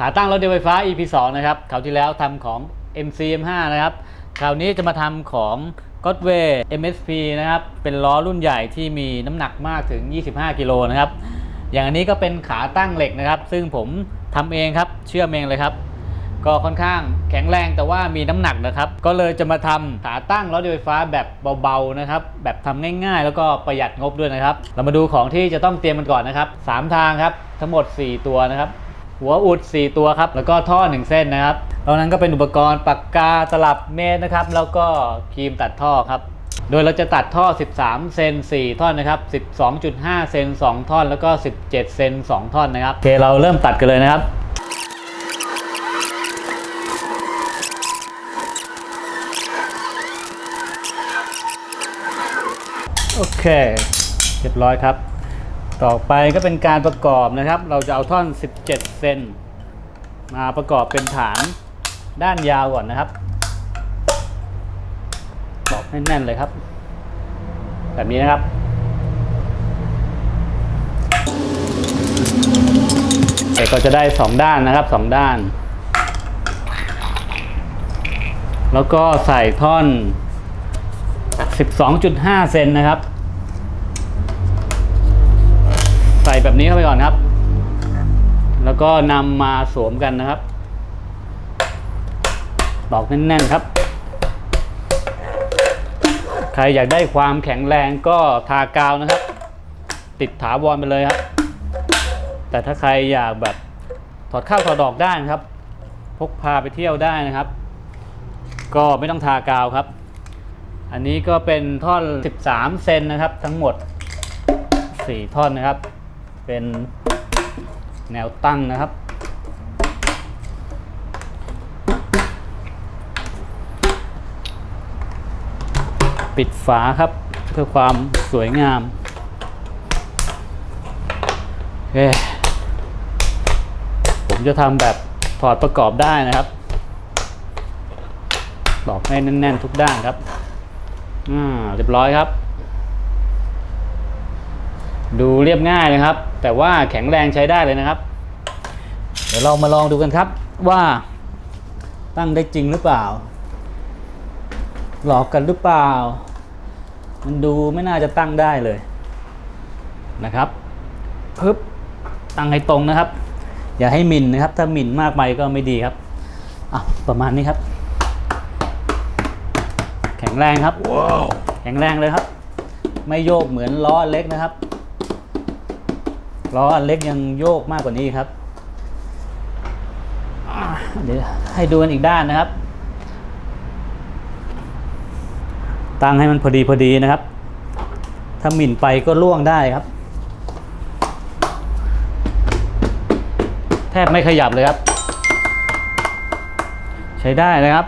ขาตั้งรถยนต์ไฟฟ้า EP 2นะครับคราวที่แล้วทำของ MCM5 นะครับคราวนี้จะมาทำของ Godway MSP นะครับ เป็นล้อรุ่นใหญ่ที่มีน้ำหนักมากถึง 25 กิโลนะครับ อย่างอันนี้ก็เป็นขาตั้งเหล็กนะครับ ซึ่งผมทำเองครับ เชื่อมเองเลยครับ ก็ค่อนข้างแข็งแรงแต่ว่ามีน้ำหนักนะครับ ก็เลยจะมาทำขาตั้งรถยนต์ไฟฟ้าแบบเบาๆนะครับ แบบทำง่ายๆ แล้วก็ประหยัดงบด้วยนะครับ เรามาดูของที่จะต้องเตรียมกันก่อนนะครับสามทางครับ ทั้งหมด 4 ตัวนะครับ หัวอุด 4 ตัวครับ แล้วก็ท่อ 1 เส้นนะครับตรงนั้นก็เป็นอุปกรณ์ปากกาตลับเมตรนะครับ แล้วก็ครีมตัดท่อครับ โดยเราจะตัดท่อ 13 เซน 4 ท่อนนะครับ 12.5 เซน 2 ท่อน แล้วก็ 17 เซน 2 ท่อนนะครับ โอเค เราเริ่มตัดกันเลยนะครับโอเค เรียบร้อยครับ ต่อไปก็เป็นการประกอบนะครับ เราจะเอาท่อน 17 เซนมาประกอบเป็นฐานด้านยาวก่อนนะครับตอกแน่นๆเลยครับ แบบนี้นะครับเอกก็จะได้ 2 ด้านนะครับ 2 ด้าน แล้วก็ใส่ท่อน 12.5 เซนนะครับ แบบนี้เข้าไปก่อนครับ แล้วก็นำมาสวมกันนะครับ ตอกแน่นๆครับ ใครอยากได้ความแข็งแรงก็ทากาวนะครับ ติดถาวรไปเลยครับ แต่ถ้าใครอยากแบบถอดข้าวถอดดอกได้นะครับ พกพาไปเที่ยวได้นะครับ ก็ไม่ต้องทากาวครับ อันนี้ก็เป็นท่อน 13 เซนนะครับ ทั้งหมด 4 ท่อนนะครับ เป็นแนวตั้งนะครับ ปิดฝาครับเพื่อความสวยงามโอเคผมจะทำแบบถอดประกอบได้นะครับตอกให้แน่น ๆ ทุกด้านครับ อ่า เรียบร้อยครับ ดูเรียบง่ายนะครับ แต่ว่าแข็งแรงใช้ได้เลยนะครับ เดี๋ยวเรามาลองดูกันครับว่าตั้งได้จริงหรือเปล่า หลอกกันหรือเปล่า มันดูไม่น่าจะตั้งได้เลยนะครับปึ๊บตั้งให้ตรงนะครับ อย่าให้หมิ่นนะครับ ถ้าหมิ่นมากไปก็ไม่ดีครับอะประมาณนี้ครับ แข็งแรงครับแข็งแรงเลยครับ ไม่โยกเหมือนล้ออันเล็กนะครับ ล้ออันเล็กยังโยกมากกว่านี้ครับเดี๋ยวให้ดูกันอีกด้านนะครับ ตั้งให้มันพอดีพอดีนะครับ ถ้าหมิ่นไปก็ล่วงได้ครับ แทบไม่ขยับเลยครับ ใช้ได้นะครับ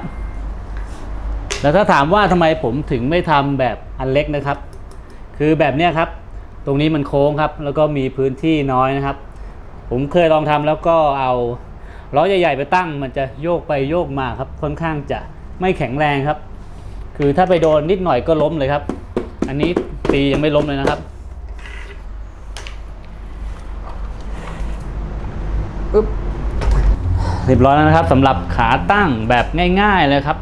แล้วถ้าถามว่าทำไมผมถึงไม่ทำแบบอันเล็กนะครับ คือแบบนี้ครับ ตรงนี้มันโค้งครับ แล้วก็มีพื้นที่น้อยนะครับ ผมเคยลองทำแล้วก็เอาล้อใหญ่ๆไปตั้ง มันจะโยกไปโยกมาครับ ค่อนข้างจะไม่แข็งแรงครับ คือถ้าไปโดนนิดหน่อยก็ล้มเลยครับ อันนี้ตียังไม่ล้มเลยนะครับอึ๊บเรียบร้อยแล้วนะครับสำหรับขาตั้งแบบง่าย ๆเลยครับ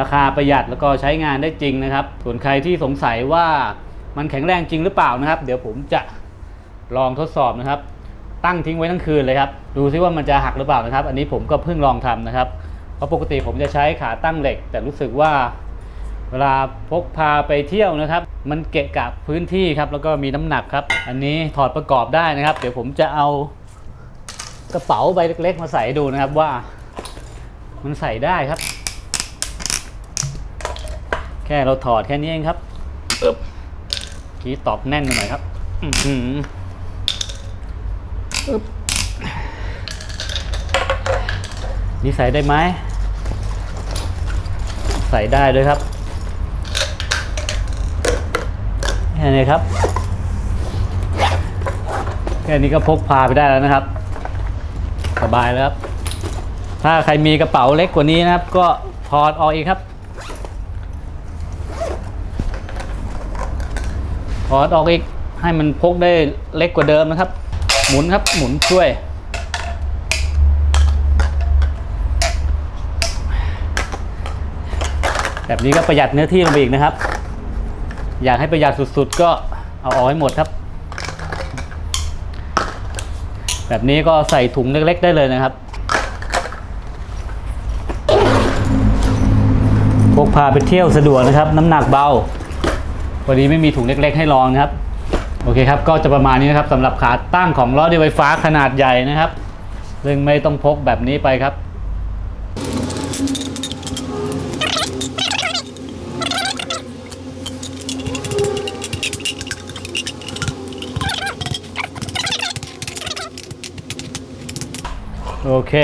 ราคาประหยัดแล้วก็ใช้งานได้จริงนะครับ ส่วนใครที่สงสัยว่า มันแข็งแรงจริงหรือเปล่านะครับ เดี๋ยวผมจะลองทดสอบนะครับ ตั้งทิ้งไว้ทั้งคืนเลยครับ ดูซิว่ามันจะหักหรือเปล่านะครับ อันนี้ผมก็เพิ่งลองทำนะครับ เพราะปกติผมจะใช้ขาตั้งเหล็ก แต่รู้สึกว่าเวลาพกพาไปเที่ยวนะครับ มันเกะกะพื้นที่ครับ แล้วก็มีน้ำหนักครับ อันนี้ถอดประกอบได้นะครับ เดี๋ยวผมจะเอากระเป๋าใบเล็ก ๆ มาใส่ดูนะครับว่า มันใส่ได้ครับ แค่เราถอดแค่นี้เองครับ กี้ตอบแน่นไปหน่อยครับอือหืออึ๊บนี่ใส่ได้ไหม ใส่ได้เลยครับแค่นี้ครับแค่นี้ก็พกพาไปได้แล้วนะครับ สบายแล้วครับ ถ้าใครมีกระเป๋าเล็กกว่านี้นะครับ ก็ถอดออกอีกครับ ถอดออกอีกให้มันพกได้เล็กกว่าเดิมนะครับ หมุนครับหมุนช่วย แบบนี้ก็ประหยัดเนื้อที่ลงไปอีกนะครับ อยากให้ประหยัดสุดๆ ก็เอาออกให้หมดครับ แบบนี้ก็ใส่ถุงเล็กๆ ได้เลยนะครับพกพาไปเที่ยวสะดวกนะครับ น้ำหนักเบา พอดีไม่มีถุงเล็ก ๆ ให้ลองนะครับ โอเคครับ ก็จะประมาณนี้นะครับสำหรับขาตั้งของล้อเดียวไฟฟ้าขนาดใหญ่นะครับซึ่งไม่ต้องพกแบบนี้ไปครับโอเค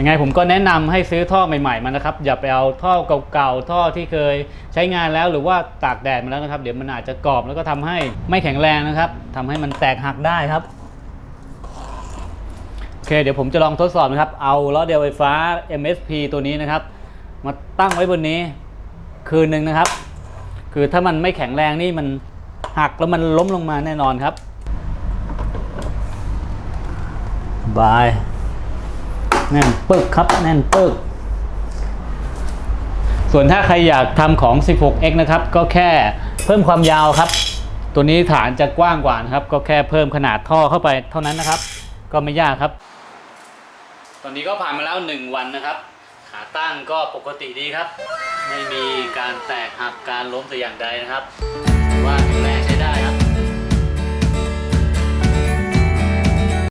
ยังไงผมก็แนะนำให้ซื้อท่อใหม่ๆมานะครับ อย่าไปเอาท่อเก่าๆ ท่อที่เคย ช้งานแล้วหรือว่าตากแดดมาแล้วนะครับ เดี๋ยวมันอาจจะกรอบแล้วก็ทำให้ไม่แข็งแรงนะครับทำให้มันแตกหักได้ครับโอเคเดี๋ยวผมจะลองทดสอบนะครับ เอาล้อเดียวไฟฟ้า MSP ตัวนี้นะครับ มาตั้งไว้บนนี้คืนหนึ่งนะครับ คือถ้ามันไม่แข็งแรงนี่มันหักแล้วมันล้มลงมาแน่นอนครับบายแน่นปึกครับแน่นปึก ส่วนถ้าใครอยากทำของ 16x นะครับ ก็แค่เพิ่มความยาวครับ ตัวนี้ฐานจะกว้างกว่านะครับ ก็แค่เพิ่มขนาดท่อเข้าไปเท่านั้นนะครับ ก็ไม่ยากครับ ตอนนี้ก็ผ่านมาแล้ว 1 วันนะครับ ขาตั้งก็ปกติดีครับ ไม่มีการแตกหักการล้มแต่อย่างใดนะครับว่าแข็งแรง